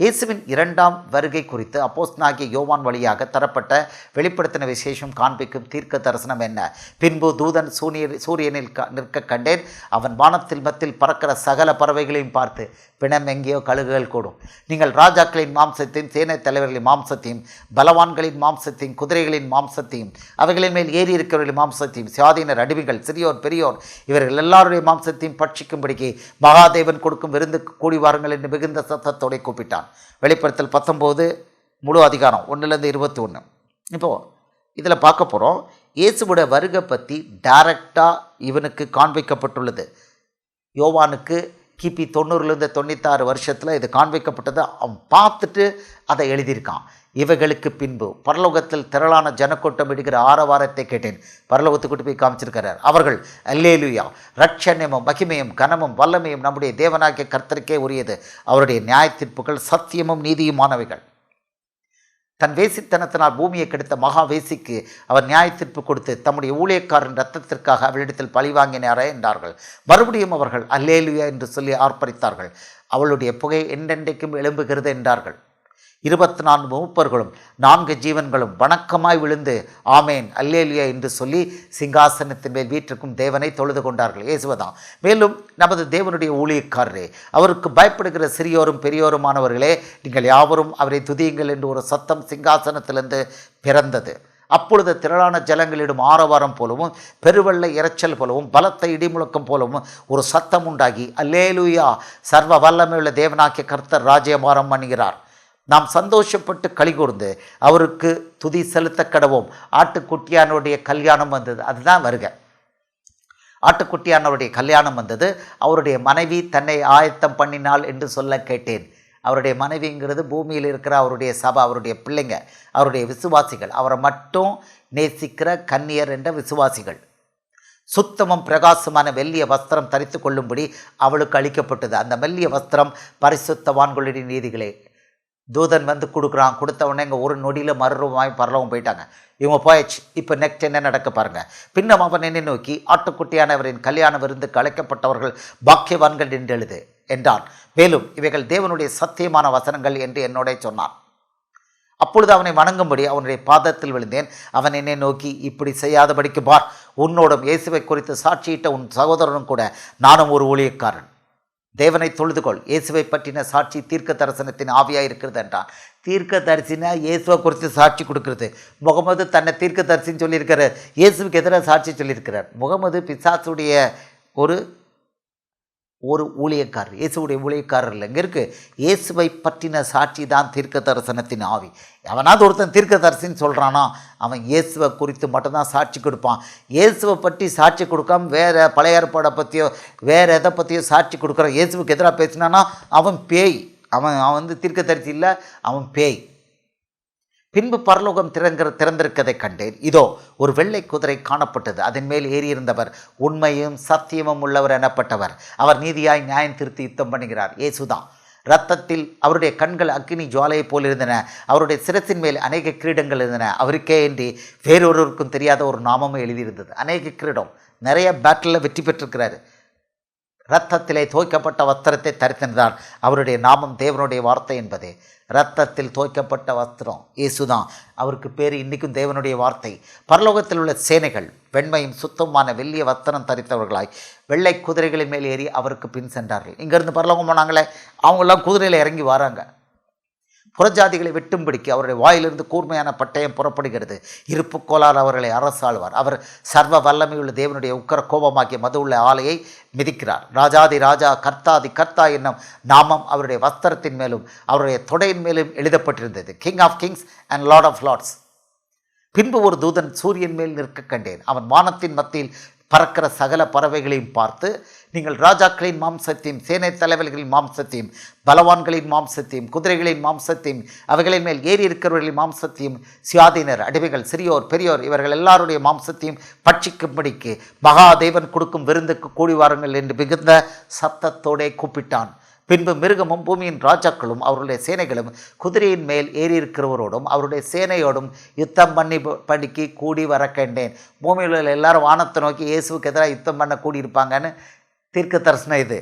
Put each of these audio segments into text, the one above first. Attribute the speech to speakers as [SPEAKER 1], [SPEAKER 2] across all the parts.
[SPEAKER 1] இயேசுவின் இரண்டாம் வருகை குறித்து அப்போஸ்தனாகிய யோவான் வழியாக தரப்பட்ட வெளிப்படுத்தின விசேஷம் காண்பிக்கும் தீர்க்க தரிசனம் என்ன? பின்பு தூதன் சூரிய சூரியனில் க- நிற்க கண்டேன். அவன் வானத்தில் மத்தில் பறக்கிற சகல பறவைகளையும் பார்த்து பிணம் எங்கேயோ கழுகுகள் கூடும். நீங்கள் ராஜாக்களின் மாம்சத்தையும் சேனை தலைவர்களின் மாம்சத்தையும் பலவான்களின் மாம்சத்தையும் குதிரைகளின் மாம்சத்தையும் அவைகளின் மேல் ஏறி இருக்கிறவர்களின் மாம்சத்தையும் சுவாதீனர் அடிமைகள் சிறியோர் பெரியோர் இவர்கள் எல்லாருடைய மாம்சத்தையும் பட்சிக்கும்படிக்கு மகாதேவன் கொடுக்கும் விருந்துக்கு கூடி வாருங்கள் என்று மிகுந்த சத்தத்தோடு கூப்பிட்டான். வெளிப்படுத்தல் பத்தொம்போது முழு அதிகாரம் ஒன்றுலேருந்து இருபத்தி ஒன்று இப்போது இதில் பார்க்க போகிறோம் இயேசுவோட வருகை பற்றி டைரக்டாக இவனுக்கு காண்பிக்கப்பட்டுள்ளது. யோவானுக்கு கிபி தொண்ணூறுலேருந்து தொண்ணூத்தாறு வருஷத்தில் இது காண்பிக்கப்பட்டதை. அவன் பார்த்துட்டு அதை எழுதியிருக்கான். இவைகளுக்கு பின்பு பரலோகத்தில் திரளான ஜனக்கூட்டம் இடுகிற ஆரவாரத்தை கேட்டேன். பரலோகத்துக்கு போய் காமிச்சிருக்கிறார். அவர்கள் அல்லேலுயா! ரட்சண்யமும் மகிமையும் கனமும் வல்லமையும் நம்முடைய தேவனாகிய கர்த்தருக்கே உரியது. அவருடைய நியாய தீர்ப்புகள் சத்தியமும் நீதியுமானவைகள். தன் வேசித்தனத்தினால் பூமியை கெடுத்த மகா வேசிக்கு அவர் நியாய தீர்ப்பு கொடுத்து தம்முடைய ஊழியக்காரன் ரத்தத்திற்காக அவளிடத்தில் பழி வாங்கினாரே என்றார்கள். மறுபடியும் அவர்கள் அல்லேலுயா என்று சொல்லி ஆர்ப்பரித்தார்கள். அவளுடைய புகை என்றென்றைக்கும் எழும்புகிறது என்றார்கள். இருபத்தி நான்கு மூப்பர்களும் நான்கு ஜீவன்களும் வணக்கமாய் விழுந்து ஆமேன் அல்லேலியா என்று சொல்லி சிங்காசனத்தின் மேல் வீட்டிற்கும் தேவனை தொழுது கொண்டார்கள். இயேசுவதான் மேலும் நமது தேவனுடைய ஊழியக்காரரே அவருக்கு பயப்படுகிற சிறியோரும் பெரியோருமானவர்களே நீங்கள் யாவரும் அவரை துதியுங்கள் என்று ஒரு சத்தம் சிங்காசனத்திலிருந்து பிறந்தது. அப்பொழுது திரளான ஜலங்களிடும் ஆரவாரம் போலவும் பெருவெள்ள இரைச்சல் போலவும் பலத்த இடிமுழக்கம் போலவும் ஒரு சத்தம் உண்டாகி அல்லேலூயா சர்வ வல்லமையுள்ள தேவனாக்கிய கர்த்தர் ராஜ்யபாரம் பண்ணுகிறார். நாம் சந்தோஷப்பட்டு கலிகூர்ந்து அவருக்கு துதி செலுத்த கடவோம். ஆட்டுக்குட்டியானுடைய கல்யாணம் வந்தது. அதுதான் வருக. ஆட்டுக்குட்டியானவருடைய கல்யாணம் வந்தது. அவருடைய மனைவி தன்னை ஆயத்தம் பண்ணினாள் என்று சொல்ல கேட்டேன். அவருடைய மனைவிங்கிறது பூமியில் இருக்கிற அவருடைய சபை அவருடைய பிள்ளைங்க அவருடைய விசுவாசிகள். அவரை மட்டும் நேசிக்கிற கன்னியர் என்ற விசுவாசிகள். சுத்தமும் பிரகாசமான வெள்ளிய வஸ்திரம் தரித்து கொள்ளும்படி அவளுக்கு அளிக்கப்பட்டது. அந்த மெல்லிய வஸ்திரம் பரிசுத்தவான்களுடைய நீதிகளே தூதன் வந்து கொடுக்குறான் கொடுத்த உடனே இங்கே ஒரு நொடியில் மறுரூபமாய் பரலவும் போயிட்டாங்க. இவங்க போயாச்சு. இப்போ நெக்ஸ்ட் என்ன நடக்க பாருங்கள் பின்னும் அவன் என்னை நோக்கி ஆட்டுக்குட்டியானவரின் கல்யாண விருந்து கலைக்கப்பட்டவர்கள் பாக்கியவான்கள் என்று எழுது என்றான். மேலும் இவைகள் தேவனுடைய சத்தியமான வசனங்கள் என்று என்னோட சொன்னான். அப்பொழுது அவனை வணங்கும்படி அவனுடைய பாதத்தில் விழுந்தேன். அவன் என்னை நோக்கி இப்படி செய்யாதபடிக்கு பார். உன்னோடும் இயேசுவை குறித்து சாட்சியிட்ட உன் சகோதரனும் கூட நானும் ஒரு ஊழியக்காரன். தேவனை தொழுதுகொள். இயேசுவை பற்றின சாட்சி தீர்க்க தரிசனத்தின் ஆவியாக இருக்கிறது என்றான். தீர்க்க தரிசினா இயேசுவை குறித்து சாட்சி கொடுக்கறது. முகமது தன்னை தீர்க்க தரிசின்னு சொல்லியிருக்கிறார். இயேசுவுக்கு எதிராக சாட்சி சொல்லியிருக்கிறார். முகமது பிசாசுடைய ஒரு ஒரு ஊழியக்காரர் இயேசுவுடைய ஊழியக்காரர் இல்லை. இங்கே இருக்குது இயேசுவை பற்றின சாட்சி தான் தீர்க்க தரிசனத்தின் ஆவி. எவனாவது ஒருத்தன் தீர்க்க தரிசின்னு சொல்கிறானா அவன் இயேசுவை குறித்து மட்டும்தான் சாட்சி கொடுப்பான். இயேசுவை பற்றி சாட்சி கொடுக்காம வேறு பழைய ஏற்பாடை பற்றியோ வேறு எதை பற்றியோ சாட்சி கொடுக்குறான் இயேசுவுக்கு எதிராக பேசினானா அவன் பேய். அவன் அவன் வந்து தீர்க்க தரிசி இல்லை அவன் பேய். பின்பு பரலோகம் திறங்கிற திறந்திருக்கதை கண்டேன். இதோ ஒரு வெள்ளை குதிரை காணப்பட்டது. அதன் மேல் ஏறியிருந்தவர் உண்மையும் சத்தியமும் உள்ளவர் எனப்பட்டவர். அவர் நீதியாய் நியாயம் திருத்தி யுத்தம் பண்ணுகிறார். ஏசுதான். ரத்தத்தில் அவருடைய கண்கள் அக்னி ஜுவாலையைப் போல் இருந்தன. அவருடைய சிரத்தின் மேல் அநேக கிரீடங்கள் இருந்தன. அவருக்கே இன்றி வேறொருவருக்கும் தெரியாத ஒரு நாமமும் எழுதியிருந்தது. அநேக கிரீடம். நிறைய பேட்டிலில் வெற்றி பெற்றிருக்கிறாரு. இரத்தத்திலே தோய்க்கப்பட்ட வஸ்திரத்தை தரித்திருந்தார் அவருடைய நாமம் தேவனுடைய வார்த்தை என்பது. இரத்தத்தில் தோய்க்கப்பட்ட வஸ்திரம் இயேசுதான். அவருக்கு பேர் இன்றைக்கும் தேவனுடைய வார்த்தை. பரலோகத்தில் உள்ள சேனைகள் வெண்மையும் சுத்தமான வெள்ளிய வஸ்திரம் தரித்தவர்களாய் வெள்ளை குதிரைகளின் மேல் ஏறி அவருக்கு பின் சென்றார்கள். இங்கேருந்து பரலோகம் போனாங்களே அவங்கெல்லாம் குதிரையில் இறங்கி வராங்க. புறஜாதிகளை வெட்டும்படிக்கு அவருடைய வாயிலிருந்து கூர்மையான பட்டயம் புறப்படுகிறது. இருப்பு கோளாறு அவர்களை அரசாழ்வார் அவர் சர்வ வல்லமையுள்ள தேவனுடைய உக்கர கோபமாக்கிய மது உள்ள ஆலையை மிதிக்கிறார். ராஜாதி ராஜா கர்த்தாதி கர்த்தா என்னும் நாமம் அவருடைய வஸ்திரத்தின் மேலும் அவருடைய தொடையின் மேலும் எழுதப்பட்டிருந்தது. King of kings and lord of lords பின்பு ஒரு தூதன் சூரியன் மேல் நிற்க கண்டேன். அவன் வானத்தின் மத்தியில் பறக்கிற சகல பறவைகளையும் பார்த்து நீங்கள் ராஜாக்களின் மாம்சத்தையும் சேனை தலைவர்களின் மாம்சத்தையும் பலவான்களின் மாம்சத்தையும் குதிரைகளின் மாம்சத்தையும் அவைகளின் மேல் ஏறி இருக்கிறவர்களின் மாம்சத்தையும் சுயாதீனர் அடிமைகள் சிறியோர் பெரியோர் இவர்கள் எல்லாருடைய மாம்சத்தையும் பட்சிக்கும்படிக்கு மகாதேவன் கொடுக்கும் விருந்துக்கு கூடி வாருங்கள் என்று மிகுந்த சத்தத்தோடே கூப்பிட்டான். பின்பு மிருகமும் பூமியின் ராஜாக்களும் அவருடைய சேனைகளும் குதிரையின் மேல் ஏறியிருக்கிறவரோடும் அவருடைய சேனையோடும் யுத்தம் பண்ணி படிக்கு கூடி வர கண்டேன். பூமியில் உள்ள எல்லாரும் வானத்தை நோக்கி இயேசுவுக்கு எதிராக யுத்தம் பண்ண கூடியிருப்பாங்கன்னு தீர்க்க தரிசனம் இது.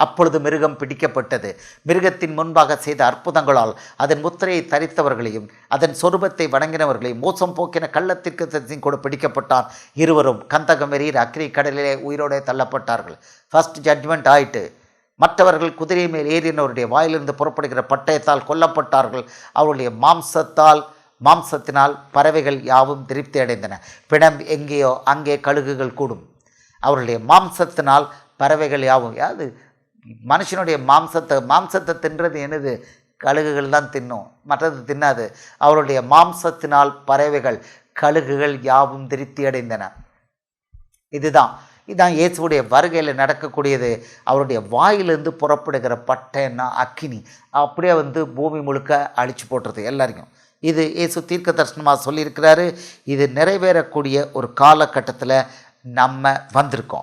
[SPEAKER 1] அப்பொழுது மிருகம் பிடிக்கப்பட்டது. மிருகத்தின் முன்பாக செய்த அற்புதங்களால் அதன் முத்திரையை தரித்தவர்களையும் அதன் சொரூபத்தை வணங்கினவர்களையும் மோசம் போக்கின கள்ளத்திற்கு தரிசனம் கூட பிடிக்கப்பட்டான். இருவரும் கந்தகம் வெறியில் அக்ரி கடலிலே உயிரோடு தள்ளப்பட்டார்கள். ஃபர்ஸ்ட் ஜட்ஜ்மெண்ட் ஆயிட்டு மற்றவர்கள் குதிரை மேல் ஏறினவருடைய வாயிலிருந்து புறப்படுகிற பட்டயத்தால் கொல்லப்பட்டார்கள். அவருடைய மாம்சத்தால் மாம்சத்தினால் பறவைகள் யாவும் திருப்தி அடைந்தன. பிணம் எங்கேயோ அங்கே கழுகுகள் கூடும். அவருடைய மாம்சத்தினால் பறவைகள் யாவும் யாது மனுஷனுடைய மாம்சத்தை மாம்சத்தை தின்றது என்னது? கழுகுகள் தான் தின்னும். மற்றது தின்னாது. அவருடைய மாம்சத்தினால் பறவைகள் கழுகுகள் யாவும் திருப்தி அடைந்தன. இதுதான். இதுதான் இயேசுடைய வருகையில் நடக்கக்கூடியது. அவருடைய வாயிலிருந்து புறப்படுகிற பட்டைன்னா அக்கினி. அப்படியே வந்து பூமி முழுக்க அழிச்சு போட்டுறது எல்லாரையும். இது இயேசு தீர்க்க தரிசனமாக சொல்லியிருக்கிறாரு. இது நிறைவேறக்கூடிய ஒரு காலகட்டத்தில் நம்ம வந்திருக்கோம்.